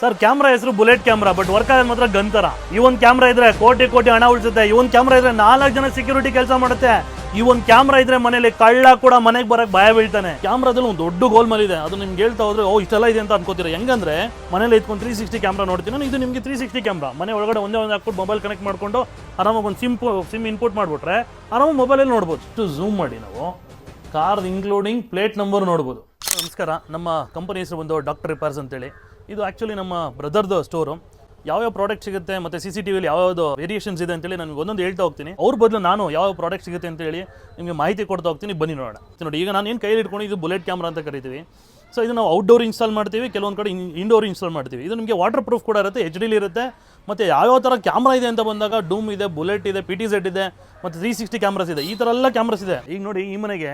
Sir, camera ಹೆಸರು bullet camera, but work ಆಗೋದು ಮಾತ್ರ ಗನ್ ತರ. ಈ ಒಂದು ಕ್ಯಾಮ್ರಾ ಇದ್ರೆ ಕೋಟಿ ಕೋಟಿ ಹಣ ಉಳಿಸುತ್ತೆ, ಈ ಒಂದು ಕ್ಯಾಮ್ರಾ ಇದ್ರೆ ನಾಲ್ಕು ಜನ ಸೆಕ್ಯೂರಿಟಿ ಕೆಲಸ ಮಾಡುತ್ತೆ, ಈ ಒಂದು ಕ್ಯಾಮ್ರಾ ಇದ್ರೆ ಮನೇಲಿ ಕಳ್ಳ ಕೂಡ ಮನೆಗೆ ಬರಕ್ ಭಯ ಬೀಳ್ತಾನೆ. ಕ್ಯಾಮ್ರಾದಲ್ಲಿ ಒಂದು ದೊಡ್ಡ ಗೋಲ್ ಮಲ್ ಇದೆ, ಅದು ನಿಮ್ಗೆ ಹೇಳ್ತಾ ಹೋದ್ರೆ, ಓ, ಇಷ್ಟೆಲ್ಲ ಇದೆ ಅಂತ ಅನ್ಕೋತೀರಾ? ಹೆಂಗಂದ್ರೆ, ಮನೇಲಿ ಇಟ್ಕೊಂಡು ತ್ರೀ ಸಿಕ್ಸ್ಟಿ ಕ್ಯಾಮ್ರಾ ನೋಡ್ತೀನಿ ಇದು ನಿಮಗೆ ತ್ರೀ ಸಿಕ್ಸ್ಟಿ ಕ್ಯಾಮ್ರಾ. ಮನೆ ಒಳಗಡೆ ಒಂದೇ ಒಂದು ಹಾಕ್ಬಿಟ್ಟು ಮೊಬೈಲ್ ಕನೆಕ್ಟ್ ಮಾಡ್ಕೊಂಡು ಆರಾಮಾಗಿ ಒಂದು ಸಿಮ್ ಸಿಮ್ ಇನ್ಪುಟ್ ಮಾಡ್ಬಿಟ್ರೆ, ಆರಾಮಾಗಿ ಮೊಬೈಲಲ್ಲಿ ನೋಡ್ಬೋದು. ಇಷ್ಟು ಝೂಮ್ ಮಾಡಿ ನಾವು. ಕಾರ್ ಇನ್ಕ್ಲೂಡಿಂಗ್ ಪ್ಲೇಟ್ ನಂಬರ್ ನೋಡ್ಬೋದು. ನಮಸ್ಕಾರ, ನಮ್ಮ ಕಂಪನಿ ಹೆಸರು ಬಂದು ಡಾಕ್ಟರ್ ರಿಪೇರ್ಸ್ ಅಂತೇಳಿ. ಇದು ಆ್ಯಕ್ಚುಲಿ ನಮ್ಮ ಬ್ರದರ್ದು ಸ್ಟೋರು ಯಾವ್ಯಾವ ಪ್ರಾಡಕ್ಟ್ ಸಿಗುತ್ತೆ ಮತ್ತು ಸಿ ಸಿ ಟಿ ವಿಲಿ ವೇರಿಯೇಷನ್ಸ್ ಇದೆ ಅಂತೇಳಿ ನನಗೆ ಒಂದೊಂದು ಹೇಳ್ತಾ ಹೋಗ್ತೀನಿ. ಅವ್ರ ಬದಲು ನಾನು ಯಾವ ಪ್ರಾಡಕ್ಟ್ ಸಿಗುತ್ತೆ ಅಂತೇಳಿ ನಿಮಗೆ ಮಾಹಿತಿ ಕೊಡ್ತಾ ಹೋಗ್ತೀನಿ, ಬನ್ನಿ ನೋಡೋಣ. ನೋಡಿ, ಈಗ ನಾನು ಏನು ಕೈಯಲ್ಲಿ ಇಟ್ಕೊಂಡು ಇದು ಬುಲೆಟ್ ಕ್ಯಾಮ್ರಾ ಅಂತ ಕರಿತೀವಿ. ಸೊ ಇದು ನಾವು ಔಟ್ಡೋರ್ ಇನ್ಸ್ಟಾಲ್ ಮಾಡ್ತೀವಿ, ಕೆಲವೊಂದು ಕಡೆ ಇಂಡೋರ್ ಇನ್ಸ್ಟಾಲ್ ಮಾಡ್ತೀವಿ. ಇದು ನಿಮಗೆ ವಾಟರ್ ಪ್ರೂಫ್ ಕೂಡ ಇರುತ್ತೆ ಎಚ್ ಡಿಲಿ ಇರುತ್ತೆ, ಮತ್ತು ಯಾವ್ಯಾವ ಥರ ಕ್ಯಾಮ್ರಾ ಇದೆ ಅಂತ ಬಂದಾಗ ಡೂಮ್ ಇದೆ ಬುಲೆಟ್ ಇದೆ ಪಿ ಟಿ ಸೆಟ್ ಇದೆ, ಮತ್ತು ತ್ರೀ ಸಿಕ್ಸ್ಟಿ ಕ್ಯಾಮ್ರಾಸ್ ಇದೆ. ಈ ಥರ ಎಲ್ಲ ಕ್ಯಾಮ್ರಾಸ್ ಇದೆ. ಈಗ ನೋಡಿ, ಈ ಮನೆಗೆ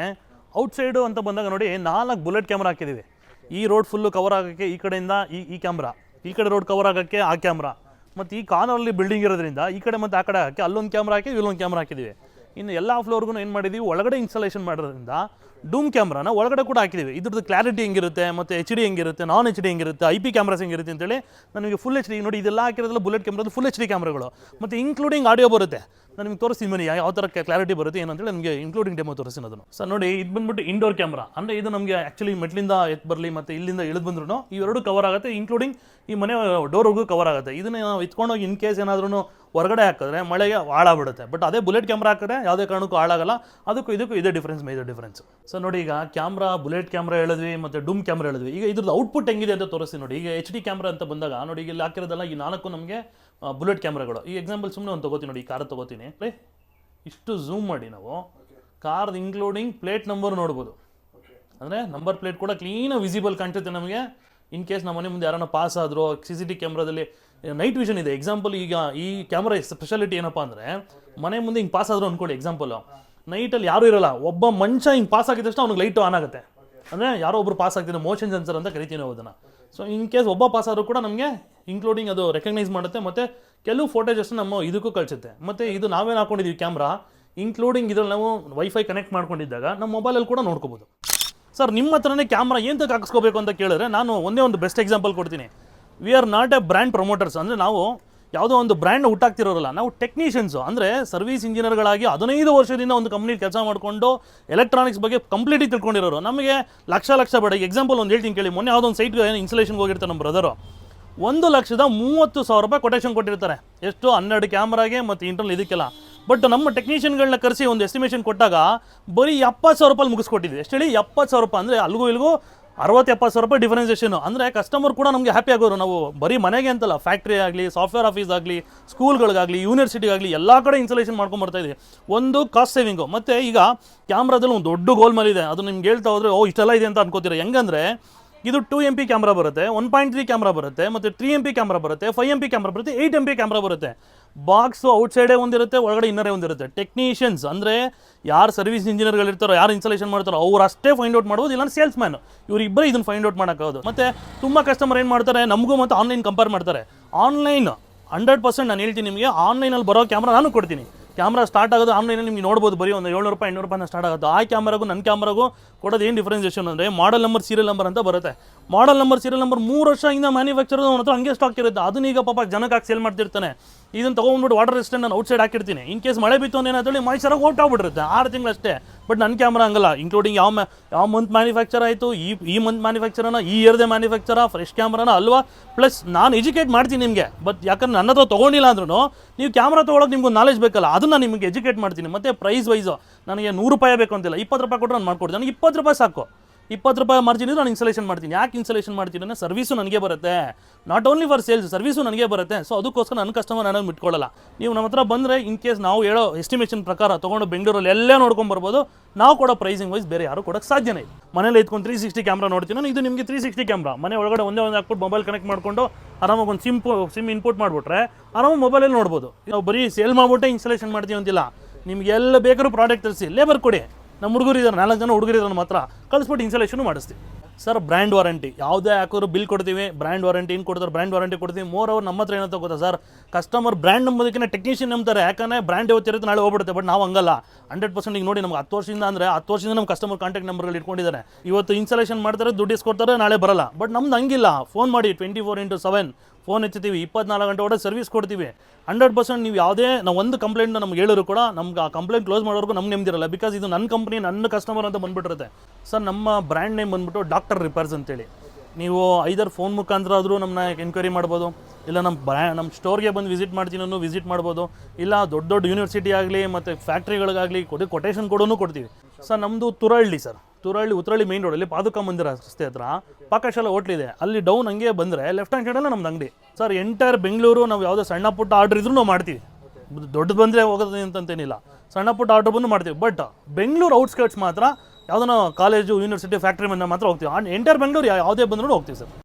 ಔಟ್ಸೈಡು ಅಂತ ಬಂದಾಗ ನೋಡಿ ನಾಲ್ಕು ಬುಲೆಟ್ ಕ್ಯಾಮ್ರಾ ಹಾಕಿದ್ದೀವಿ ಈ ರೋಡ್ ಫುಲ್ಲು ಕವರ್ ಆಗೋಕ್ಕೆ ಈ ಕಡೆಯಿಂದ ಈ ಈ ಕ್ಯಾಮ್ರಾ ಈ ಕಡೆ ರೋಡ್ ಕವರ್ ಆಗೋಕ್ಕೆ ಆ ಕ್ಯಾಮ್ರಾ ಮತ್ತು ಈ ಕಾರ್ನರಲ್ಲಿ ಬಿಲ್ಡಿಂಗ್ ಇರೋದ್ರಿಂದ ಈ ಕಡೆ ಮತ್ತು ಆ ಕಡೆ ಹಾಕಿ ಅಲ್ಲೊಂದು ಕ್ಯಾಮ್ರಾ ಹಾಕಿ ಇಲ್ಲೊಂದು ಕ್ಯಾಮ್ರಾ ಹಾಕಿದ್ದೀವಿ ಇನ್ನು ಎಲ್ಲ ಫ್ಲೋರ್ಗೂ ಏನು ಮಾಡಿದ್ದೀವಿ ಒಳಗಡೆ ಇನ್ಸ್ಟಾಲೇಷನ್ ಮಾಡೋದ್ರಿಂದ ಡೂಮ್ ಕ್ಯಾಮ್ರಾನ ಒಳಗಡೆ ಕೂಡ ಹಾಕಿದ್ದೀವಿ ಇದ್ರದ್ದು ಕ್ಲಾರಿಟಿ ಹೆಂಗಿರುತ್ತೆ, ಮತ್ತು ಎಚ್ ಡಿ ಹೆಂಗಿರುತ್ತೆ ನಾನ್ ಎಚ್ ಡಿ ಹೆಂಗಿರುತ್ತೆ ಐ ಪಿ ಕ್ಯಾಮ್ರಾಸ್ ಹೆಂಗಿರುತ್ತೆ ಅಂತೇಳಿ ನನಗೆ ಫುಲ್ ಎಚ್ ಡಿ ನೋಡಿ ಇದೆಲ್ಲ ಹಾಕಿರೋದ್ರಲ್ಲಿ ಬುಲೆಟ್ ಕ್ಯಾಮ್ರಾದ ಫುಲ್ ಎಚ್ ಡಿ ಕ್ಯಾಮ್ರಾಗಳು ಮತ್ತು ಇನ್ಕ್ಲೂಡಿಂಗ್ ಆಡಿಯೋ ಬರುತ್ತೆ. ನಾನು ನಿಮ್ಗೆ ತೋರಿಸ್ತೀನಿ ಮನೆ ಯಾವ ಥರ ಕ್ಲಾರಿಟಿ ಬರುತ್ತೆ ಏನಂತೇಳಿ ನಿಮಗೆ ಇನ್ಕ್ಲೂಡಿಂಗ್ ಡೆಮೋ ತೋರಿಸ್ತೀನಿ ಅದನ್ನು. ಸರ್ ನೋಡಿ ಇದು ಬಂದ್ಬಿಟ್ಟು ಇಂಡೋರ್ ಕ್ಯಾಮ್ರಾ ಅಂದರೆ ಇದು ನಮಗೆ ಆ್ಯಕ್ಚುಲಿ ಮೆಟ್ಲಿಂದ ಎತ್ ಬರಲಿ ಮತ್ತು ಇಲ್ಲಿಂದ ಇಳಿದು ಬಂದ್ರು ಇವೆರಡು ಕವರ್ ಆಗುತ್ತೆ ಇನ್ಕ್ಲೂಡಿಂಗ್ ಈ ಮನೆ ಡೋರ್ಗೂ ಕವರ್ ಆಗುತ್ತೆ. ಇದನ್ನ ನಾವು ಎತ್ಕೊಂಡೋಗಿ ಇನ್ ಕೇಸ್ ಏನಾದ್ರೂ ಹೊರಗಡೆ ಹಾಕಿದ್ರೆ ಮಳೆಗೆ ಹಾಳಾಗ್ಬಿಡುತ್ತೆ. ಬಟ್ ಅದೇ ಬುಲೆಟ್ ಕ್ಯಾಮ್ರಾ ಹಾಕಿದ್ರೆ ಯಾವುದೇ ಕಾರಣಕ್ಕೂ ಹಾಳಾಗಲ್ಲ. ಅದಕ್ಕೂ ಇದಕ್ಕೂ ಇದೇ ಡಿಫ್ರೆನ್ಸ್ ಮೇಜರ್ ಡಿಫ್ರೆನ್ಸ್ ಸೊ ನೋಡಿ ಈಗ ಕ್ಯಾಮ್ರಾ ಬುಲೆಟ್ ಕ್ಯಾಮ್ರಾ ಹೇಳಿದ್ವಿ ಮತ್ತು ಡೂಮ್ ಕ್ಯಾಮ್ರಾ ಹೇಳಿದ್ವಿ. ಈಗ ಇದ್ರದ್ದು ಔಟ್ಪುಟ್ ಹೆಂಗಿದೆ ಅಂತ ತೋರಿಸಿ ನೋಡಿ. ಈಗ ಎಚ್ ಡಿ ಕ್ಯಾಮ್ರಾ ಅಂತ ಬಂದಾಗ ನೋಡಿ ಇಲ್ಲಿ ಹಾಕಿರೋದಲ್ಲ ಈ ನಾಲ್ಕು ನಮಗೆ ಬುಲೆಟ್ ಕ್ಯಾಮ್ರಾಗಳು ಈ ಎಕ್ಸಾಂಪಲ್ ಸುಮ್ಮನೆ ಒಂದು ತೊಗೋತೀನಿ ನೋಡಿ ಈ ಕಾರ್ ತೊಗೋತೀನಿ. ರೀ ಇಷ್ಟು ಝೂಮ್ ಮಾಡಿ ನಾವು. ಕಾರ್ದು ಇನ್ಕ್ಲೂಡಿಂಗ್ ಪ್ಲೇಟ್ ನಂಬರ್ ನೋಡ್ಬೋದು. ಅಂದರೆ ನಂಬರ್ ಪ್ಲೇಟ್ ಕೂಡ ಕ್ಲೀನಾಗಿ ವಿಸಿಬಲ್ ಕಾಣ್ತೈತೆ ನಮಗೆ. ಇನ್ ಕೇಸ್ ನಮ್ಮ ಮನೆ ಮುಂದೆ ಯಾರನ್ನ ಪಾಸ್ ಆದರೂ ಸಿ ಸಿ ಟಿ ಕ್ಯಾಮ್ರಾದಲ್ಲಿ ನೈಟ್ ವಿಷನ್ ಇದೆ. ಎಕ್ಸಾಂಪಲ್ ಈಗ ಈ ಕ್ಯಾಮ್ರಾ ಸ್ಪೆಷಾಲಿಟಿ ಏನಪ್ಪ ಅಂದರೆ, ಮನೆ ಮುಂದೆ ಹಿಂಗೆ ಪಾಸ್ ಆದರೂ ಅಂದ್ಕೊಳ್ಳಿ ಎಕ್ಸಾಂಪಲು ನೈಟಲ್ಲಿ ಯಾರೂ ಇರಲ್ಲ. ಒಬ್ಬ ಮನುಷ್ಯ ಹಿಂಗೆ ಪಾಸ್ ಆಗಿದ ತಕ್ಷಣ ಅವ್ನಿಗೆ ಲೈಟ್ ಆನ್ ಆಗುತ್ತೆ. ಅಂದರೆ ಯಾರೋ ಒಬ್ರು ಪಾಸ್ ಆಗ್ತಿದೆ ಮೋಷನ್ ಸೆನ್ಸರ್ ಅಂತ ಕರಿತೀವಿ ನಾವು ಅದನ್ನು. ಸೊ ಇನ್ ಕೇಸ್ ಒಬ್ಬ ಪಾಸ್ ಆದರೂ ಕೂಡ ನಮಗೆ ಇನ್ಕ್ಲೂಡಿಂಗ್ ಅದು ರೆಕಗ್ನೈಸ್ ಮಾಡುತ್ತೆ, ಮತ್ತು ಕೆಲವು ಫೋಟೇಜಸ್ ನಮ್ಮ ಇದಕ್ಕೂ ಕಳಿಸುತ್ತೆ. ಮತ್ತು ಇದು ನಾವೇನು ಹಾಕೊಂಡಿದ್ದೀವಿ ಕ್ಯಾಮ್ರಾ ಇನ್ಕ್ಲೂಡಿಂಗ್ ಇದರಲ್ಲಿ ನಾವು ವೈಫೈ ಕನೆಕ್ಟ್ ಮಾಡ್ಕೊಂಡಿದ್ದಾಗ, ನಮ್ಮ ಮೊಬೈಲಲ್ಲಿ ಕೂಡ ನೋಡ್ಕೋಬೋದು. ಸರ್, ನಿಮ್ಮ ಹತ್ರನೇ ಕ್ಯಾಮ್ರಾ ಏನಕ್ಕೆ ಹಾಕಿಸ್ಕೋಬೇಕು ಅಂತ ಕೇಳಿದ್ರೆ ನಾನು ಒಂದೇ ಒಂದು ಬೆಸ್ಟ್ ಎಕ್ಸಾಂಪಲ್ ಕೊಡ್ತೀನಿ. We are not a brand promoters ಅಂದರೆ ನಾವು ಯಾವುದೋ ಒಂದು ಬ್ರ್ಯಾಂಡ್ ಹುಟ್ಟಾಕ್ತಿರೋರಲ್ಲ, ನಾವು ಟೆಕ್ನಿಷಿಯನ್ಸು ಅಂದರೆ ಸರ್ವಿಸ್ ಇಂಜಿನಿಯರ್ಗಳಾಗಿ ಹದಿನೈದು ವರ್ಷದಿಂದ ಒಂದು ಕಂಪ್ನಿ ಕೆಲಸ ಮಾಡಿಕೊಂಡು ಎಲೆಕ್ಟ್ರಾನಿಕ್ಸ್ ಬಗ್ಗೆ ಕಂಪ್ಲೀಟಾಗಿ ತಿಳ್ಕೊಂಡಿರೋರು. ನಮಗೆ ಲಕ್ಷ ಲಕ್ಷ ಬೇಡ. ಎಕ್ಸಾಂಪಲ್ ಒಂದು ಹೇಳ್ತೀನಿ ಕೇಳಿ. ಮೊನ್ನೆ ಯಾವುದೊಂದು ಸೈಟ್ಗೆ ಇನ್ಸ್ಟಲೇಷನ್ಗೆ ಹೋಗಿರ್ತಾರೆ ನಮ್ಮ ಬ್ರದರು ಒಂದು ಲಕ್ಷದ ಮೂವತ್ತು ಸಾವಿರ ರೂಪಾಯಿ ಕೊಟೇಶನ್ ಕೊಟ್ಟಿರ್ತಾರೆ. ಎಷ್ಟು? ಹನ್ನೆರಡು ಕ್ಯಾಮ್ರಾಗೆ ಮತ್ತು ಇಂಟರ್ನಲ್ ಇದಕ್ಕೆಲ್ಲ. ಬಟ್ ನಮ್ಮ ಟೆಕ್ನಿಷಿಯನ್ಗಳನ್ನ ಕರೆಸಿ ಒಂದು ಎಸ್ಟಿಮೇಷನ್ ಕೊಟ್ಟಾಗ ಬರೀ ಎಪ್ಪತ್ತು ಸಾವಿರ ರೂಪಾಯಿ ಮುಗಿಸ್ಕೊಟ್ಟಿದ್ವಿ. ಎಷ್ಟು ಹೇಳಿ? ಎಪ್ಪತ್ತು ಸಾವಿರ ರೂಪಾಯಿ ಅಂದರೆ ಅಲ್ಲಿಗೂ ಇಲ್ಲಿಗೂ ಅರವತ್ತು, ಎಪ್ಪತ್ತು ಸಾವಿರ ರೂಪಾಯಿ ಡಿಫರೆನ್ಸೇಷನು ಅಂದರೆ ಕಸ್ಟಮರ್ ಕೂಡ ನಮಗೆ ಹ್ಯಾಪಿ ಆಗೋರು. ನಾವು ಬರೀ ಮನೆಗೆ ಅಂತಲ್ಲ ಫ್ಯಾಕ್ಟ್ರಿ ಆಗಲಿ ಸಾಫ್ಟ್ವೇರ್ ಆಫೀಸ್ ಆಗಲಿ ಸ್ಕೂಲ್ಗಳಿಗಾಗಲಿ ಯೂನಿವರ್ಸಿಟಿಗಾಗಲಿ ಎಲ್ಲ ಕಡೆ ಇನ್ಸ್ಟಾಲೇಷನ್ ಮಾಡ್ಕೊಂಡು ಇದ್ದೀವಿ ಒಂದು ಕಾಸ್ಟ್ ಸೇವಿಂಗು ಮತ್ತು ಈಗ ಕ್ಯಾಮ್ರಾದಲ್ಲಿ ಒಂದು ದೊಡ್ಡ ಗೋಲ್ ಮಲ್ ಇದೆ ಅದು ನಿಮ್ಗೆ ಹೇಳ್ತಾ ಹೋದ್ರೆ, ಓ, ಇಷ್ಟೆಲ್ಲ ಇದೆ ಅಂತ ಅನ್ಕೋತೀರ? ಹೆಂಗಂದ್ರೆ ಇದು ಟೂ ಎಂ ಪಿ ಕ್ಯಾಮ್ರಾ ಬರುತ್ತೆ ಒನ್ ಪಾಯಿಂಟ್ ತ್ರೀ ಕ್ಯಾಮ್ರಾ ಬರುತ್ತೆ, ಮತ್ತು ತ್ರೀ ಎಂ ಪಿ ಕ್ಯಾಮ್ರಾ ಬರುತ್ತೆ ಫೈವ್ ಎಂ ಪಿ ಕ್ಯಾಮ್ರಾ ಬರುತ್ತೆ ಏಯ್ಟ್ ಎಂ ಪಿ ಕ್ಯಾಮ್ರಾ ಬರುತ್ತೆ. ಬಾಕ್ಸು ಔಟ್ಸೈಡೇ ಒಂದಿರುತ್ತೆ, ಒಳಗಡೆ ಇನ್ನರೇ ಒಂದಿರುತ್ತೆ. ಟೆಕ್ನಿಷಿಯನ್ಸ್ ಅಂದರೆ ಯಾರು ಸರ್ವಿಸ್ ಇಂಜಿನಿಯರ್ಗಳಿರ್ತಾರೋ ಯಾರು ಇನ್ಸ್ಟಾಲೇಷನ್ ಮಾಡ್ತಾರೋ, ಅವ್ರು ಅಷ್ಟೇ ಫೈಂಡ್ ಔಟ್ ಮಾಡ್ಬೋದು, ಇಲ್ಲಾಂದ್ರೆ ಸೇಲ್ಸ್ ಮ್ಯಾನ್ ಇವರಿಬ್ಬರೇ ಇದನ್ನು ಫೈಂಡ್ ಔಟ್ ಮಾಡೋಕ್ಕಾಗೋದು. ಮತ್ತು ತುಂಬ ಕಸ್ಟಮರ್ ಏನು ಮಾಡ್ತಾರೆ, ನಮಗೂ ಮತ್ತು ಆನ್ಲೈನ್ ಕಂಪೇರ್ ಮಾಡ್ತಾರೆ. ಆನ್ಲೈನ್ ಹಂಡ್ರೆಡ್ ಪರ್ಸೆಂಟ್ ನಾನು ಹೇಳ್ತೀನಿ ನಿಮಗೆ ಆನ್ಲೈನಲ್ಲಿ ಬರೋ ಕ್ಯಾಮ್ರಾ ನಾನು ಕೊಡ್ತೀನಿ. ಕ್ಯಾಮ್ರಾ ಸ್ಟಾರ್ಟ್ ಆಗೋದು ಆನ್ಲೈನ್ ನಿಮ್ಗೆ ನೋಡ್ಬೋದು, ಬರೀ ಒಂದು ಏಳ್ನೂರು ರೂಪಾಯಿ ಎಂಟ್ನೂರು ರೂಪಾಯಿ ಸ್ಟಾರ್ಟ್ ಆಗುತ್ತೆ. ಆ ಕ್ಯಾಮ್ರಾಗೂ ನನ್ನ ಕ್ಯಾಮ್ರಾಗೂ ಕೊಡೋದು ಏನು ಡಿಫ್ರೆನ್ಸೇಷನ್ ಅಂದರೆ ಮಾಡಲ್ ನಂಬರ್ ಸೀರಿಯಲ್ ನಂಬರ್ ಅಂತ ಬರುತ್ತೆ. ಮಾಡಲ್ ನಂಬರ್ ಸೀರಿಯಲ್ ನಂಬರ್ ಮೂರು ವರ್ಷ ಹಿಂದೆ ಮ್ಯಾನುಫ್ಯಾಕ್ಚರ್ ಹತ್ರ ಹಂಗೆ ಸ್ಟಾಕ್ ಇರುತ್ತೆ. ಅದನ್ನ ಈಗ ಪಾಪ ಜನಕ್ಕೆ ಹಾಕಿ ಸೇಲ್ ಮಾಡ್ತಿರ್ತಾನೆ. ಇದನ್ನು ತೊಗೊಂಡ್ಬಿಟ್ಟು ವಾಟರ್ ರೆಸ್ಟೆಂಟ್ ನಾನು ಔಟ್ಸೈಡ್ ಹಾಕಿರ್ತೀನಿ. ಇನ್ ಕೇಸ್ ಮಳೆ ಬಿತ್ತು ಅಂದ್ರೆ ಏನಾದ್ರೆ ಔಟ್ ಆಗ್ಬಿಟ್ಟಿರುತ್ತೆ ಆರು ತಿಂಗಳಷ್ಟೇ. ಬಟ್ ನನ್ನ ಕ್ಯಾಮ್ರಾ ಹಂಗಲ್ಲ. ಇನ್ಕ್ಲೂಡಿಂಗ್ ಯಾವ ಯಾವ ಮಂತ್ ಮ್ಯಾನುಫ್ಯಾಕ್ಚರ್ ಆಯಿತು, ಈ ಈ ಮಂತ್ ಮ್ಯಾನುಫ್ಯಾಕ್ಚರನ ಈ ಇಯರ್ದೇ ಮ್ಯಾನುಫ್ಯಾಕ್ಚರ ಫ್ರೆಶ್ ಕ್ಯಾಮ್ರಾನ ಅಲ್ವಾ? ಪ್ಲಸ್ ನಾನು ಎಜುಕೇಟ್ ಮಾಡ್ತೀನಿ ನಿಮಗೆ. ಬಟ್ ಯಾಕಂದ್ರೆ ನನ್ನ ಹತ್ರ ತೊಗೊಂಡಿಲ್ಲ ಅಂದ್ರೂ ನೀವು ಕ್ಯಾಮ್ರಾ ತೊಗೊಳಕ್ಕೆ ನಿಮ್ಗೆ ನಾಲೆಜ್ ಬೇಕಲ್ಲ. ಅದನ್ನ ನಿಮಗೆ ಎಜುಕೇಟ್ ಮಾಡ್ತೀನಿ. ಮತ್ತು ಪ್ರೈಸ್ ವೈಸು ನನಗೆ ನೂರು ರೂಪಾಯಿ ಬೇಕು ಅಂತಿಲ್ಲ. ಇಪ್ಪತ್ತು ರೂಪಾಯಿ ಕೊಟ್ಟರೆ ನಾನು ಮಾಡ್ಕೊಡ್ತೀನಿ. ನನಗೆ ಇಪ್ಪತ್ತು ರೂಪಾಯಿ ಸಾಕು. ಇಪ್ಪತ್ತು ರೂಪಾಯಿ ಮಾರ್ಜಿನ್ ಇದ್ರೆ ನಾನು ಇನ್ಸ್ಟಾಲೇಷನ್ ಮಾಡ್ತೀನಿ. ಯಾಕೆ ಇನ್ಸ್ಟಾಲೇಷನ್ ಮಾಡ್ತೀನಿ ಅಂದರೆ ಸರ್ವಿಸು ನನಗೆ ಬರುತ್ತೆ. Not only for sales service ನನಗೆ ಬರುತ್ತೆ. ಸೊ ಅದಕ್ಕೋಸ್ಕರ ನನ್ನ ಕಸ್ಟಮರ್ ನಾನು ಬಿಟ್ಕೊಳ್ಳಲ್ಲ ನೀವು ನಮ್ಮ ಹತ್ರ ಬಂದರೆ ಇನ್ ಕೇಸ್ ನಾವು ಹೇಳೋ ಎಸ್ಟಿಮೇಷನ್ ಪ್ರಕಾರ ತೊಗೊಂಡು ಬೆಂಗಳೂರಲ್ಲಿ ಎಲ್ಲೇ ನೋಡ್ಕೊಂಡು ಬರ್ಬೋದು. ನಾವು ಕೊಡೋ ಪ್ರೈಸಿಂಗ್ ವೈಸ್ ಬೇರೆ ಯಾರು ಕೊಡೋಕ್ಕೆ ಸಾಧ್ಯನೇ ಇಲ್ಲ. ಮನೇಲಿ ಇದ್ಕೊಂಡು ತ್ರೀ ಸಿಕ್ಸ್ಟಿ ಕ್ಯಾಮ್ರಾ ನೋಡ್ತೀನಿ ನಾನು. ಇದು ನಿಮಗೆ ತ್ರೀ ಸಿಕ್ಸ್ಟಿ ಕ್ಯಾಮ್ರಾ ಮನೆ ಒಳಗಡೆ ಒಂದೇ ಒಂದು ಹಾಕ್ಬಿಟ್ಟು ಮೊಬೈಲ್ ಕನೆಕ್ಟ್ ಮಾಡಿಕೊಂಡು ಆರಾಮಾಗಿ ಒಂದು ಸಿಮ್ ಸಿಮ್ ಇನ್ಪುಟ್ ಮಾಡಿಬಿಟ್ರೆ ಆರಾಮಾಗಿ ಮೊಬೈಲಲ್ಲಿ ನೋಡ್ಬೋದು. ನಾವು ಬರೀ ಸೇಲ್ ಮಾಡಿಬಿಟ್ಟೆ ಇನ್ಸ್ಟಾಲೇಷನ್ ಮಾಡ್ತೀವಿ ಅಂತಿಲ್ಲ. ನಿಮ್ಗೆ ಎಲ್ಲ ಬೇಕಾದ್ರೂ ಪ್ರಾಡಕ್ಟ್ ತರಿಸಿ. ಲೇಬರ್ ಕೊಡಿ. ನಮ್ಮ ಹುಡುಗರು ಇದ್ದಾರೆ ನಾಲ್ಕು ಜನ ಹುಡುಗರು ಇದ್ದಾರೆ ಮಾತ್ರ, ಕಳಿಸ್ಬಿಟ್ಟು ಇನ್ಸ್ಟಾಲೇಷನ್ ಮಾಡಿಸ್ತೀವಿ. ಸರ್ ಬ್ರ್ಯಾಂಡ್ ವಾರಂಟಿ ಯಾವುದೇ ಹಾಕಿದ್ರು ಬಿಲ್ ಕೊಡ್ತೀವಿ ಬ್ರ್ಯಾಂಡ್ ವಾರಂಟಿ ಏನು ಕೊಡ್ತಾರೆ ಬ್ರ್ಯಾಂಡ್ ವಾರಂಟಿ ಕೊಡ್ತೀವಿ. ಮೋರ್ ಅವ್ರು ನಮ್ಮ ಹತ್ರ ಏನಂತ ಗೊತ್ತಾ ಸರ್ ಕಸ್ಟಮರ್ ಬ್ರ್ಯಾಂಡ್ ನಂಬೋದಕ್ಕಿಂತ ಟೆಕ್ನಿಷಿಯನ್ ನಂಬ್ತಾರೆ. ಯಾಕಂದ್ರೆ ಬ್ರ್ಯಾಂಡ್ ಯಾವತ್ತಿರುತ್ತೆ ನಾಳೆ ಹೋಗ್ಬಿಡುತ್ತೆ ಬಟ್ ನಾವು ಹಂಗಲ್ಲ. ಹಂಡ್ರೆಡ್ ಪರ್ಸೆಂಟ್ ಈಗ ನೋಡಿ ನಮ್ಗೆ ಹತ್ತು ವರ್ಷದಿಂದ ಅಂದರೆ, ಹತ್ತು ವರ್ಷದಿಂದ ನಮ್ಮ ಕಸ್ಟಮರ್ ಕಾಂಟ್ಯಾಕ್ಟ್ ನಂಬರ್ಗಳು ಇಟ್ಕೊಂಡಿದ್ದಾರೆ. ಇವತ್ತು ಇನ್ಸ್ಟಾಲೇಷನ್ ಮಾಡ್ತಾರೆ, ದುಡ್ಡು ಇಸ್ಕೊಡ್ತಾರೆ, ನಾಳೆ ಬರಲ್ಲ. ಬಟ್ ನಮ್ದು ಹಂಗಿಲ್ಲ. ಫೋನ್ ಮಾಡಿ twenty four into seven phone ಎತ್ತೀವಿ ಇಪ್ಪತ್ನಾಲ್ಕು ಗಂಟೆ ಒಳಗೆ ಸರ್ವಿಸ್ ಕೊಡ್ತೀವಿ. ಹಂಡ್ರೆಡ್ ಪರ್ಸೆಂಟ್ ನೀವು ಯಾವುದೇ, ನಾವು ಒಂದು ಕಂಪ್ಲೇಂಟ್ ನಮ್ಗೆ ಹೇಳಿದ್ರು ಕೂಡ ನಮ್ಗೆ ಆ ಕಂಪ್ಲೇಂಟ್ ಕ್ಲೋಸ್ ಮಾಡೋವರೆಗೂ ನಮ್ಗೆ ನೆಮ್ಮದಿರಲ್ಲ. ಬಿಕಾಸ್ ಇದು ನನ್ನ ಕಂಪ್ನಿ ನನ್ನ ಕಸ್ಟಮರ್ ಅಂತ ಬಂದ್ಬಿಟ್ಟಿರುತ್ತೆ. ಸರ್ ನಮ್ಮ ಬ್ರ್ಯಾಂಡ್ ನೇಮ್ ಬಂದ್ಬಿಟ್ಟು ಡಾಕ್ಟರ್ ರಿಪೇರ್ಸ್ ಅಂತೇಳಿ. ನೀವು ಐದರ್ ಫೋನ್ ಮುಖಾಂತರ ಆದರೂ ನಮ್ಮನ್ನ ಎನ್ಕ್ವೈರಿ ಮಾಡ್ಬೋದು, ಇಲ್ಲ ನಮ್ಮ ಬ್ರ್ಯಾ ನಮ್ಮ ಸ್ಟೋರ್ಗೆ ಬಂದು ವಿಸಿಟ್ ಮಾಡ್ತೀನಿ ಅನ್ನೋ ವಿಸಿಟ್ ಮಾಡ್ಬೋದು, ಇಲ್ಲ ದೊಡ್ಡ ದೊಡ್ಡ ಯೂನಿವರ್ಸಿಟಿ ಆಗಲಿ ಮತ್ತು ಫ್ಯಾಕ್ಟ್ರಿಗಳಿಗಾಗಲಿ ಕೊಡಿ ಕೊಟೇಶನ್ ಕೊಡೋನು ಕೊಡ್ತೀವಿ. ಸರ್ ನಮ್ಮದು ತುರಹಳ್ಳಿ ಸರ್ ತುರಹಳ್ಳಿ ಉತ್ತರಳ್ಳಿ ಮೇನ್ ರೋಡಲ್ಲಿ ಪಾದುಕ ಮಂದಿರ ರಸ್ತೆ ಹತ್ರ ಪಾಕಶಾಲ ಇದೆ. ಅಲ್ಲಿ ಡೌನ್ ಹಂಗೆ ಬಂದರೆ ಲೆಫ್ಟ್ ಹ್ಯಾಂಡ್ ಸೈಡಲ್ಲೇ ನಮ್ದು ಅಂಗಡಿ. ಸರ್ ಎಂಟೈರ್ ಬೆಂಗಳೂರು ನಾವು ಯಾವುದೇ ಸಣ್ಣ ಪುಟ್ಟ ಆರ್ಡ್ರ್ ಇದ್ರೂ ನಾವು ಮಾಡ್ತೀವಿ. ದೊಡ್ಡದು ಬಂದರೆ ಹೋಗೋದು ಅಂತಂತೇನಿಲ್ಲ. ಸಣ್ಣ ಪುಟ್ಟ ಆರ್ಡ್ರ್ ಬಂದು ಮಾಡ್ತೀವಿ. ಬಟ್ ಬೆಂಗಳೂರು ಔಟ್ಸ್ಕರ್ಟ್ಸ್ ಮಾತ್ರ ಯಾವುದೋ ಕಾಲೇಜು ಯೂನಿವರ್ಸಿಟಿ ಫ್ಯಾಕ್ಟ್ರಿ ಮೇಲೆ ಮಾತ್ರ ಹೋಗ್ತೀವಿ. ಎಂಟೈರ್ ಬೆಂಗಳೂರು ಯಾವುದೇ ಬಂದರೂ ಹೋಗ್ತೀವಿ ಸರ್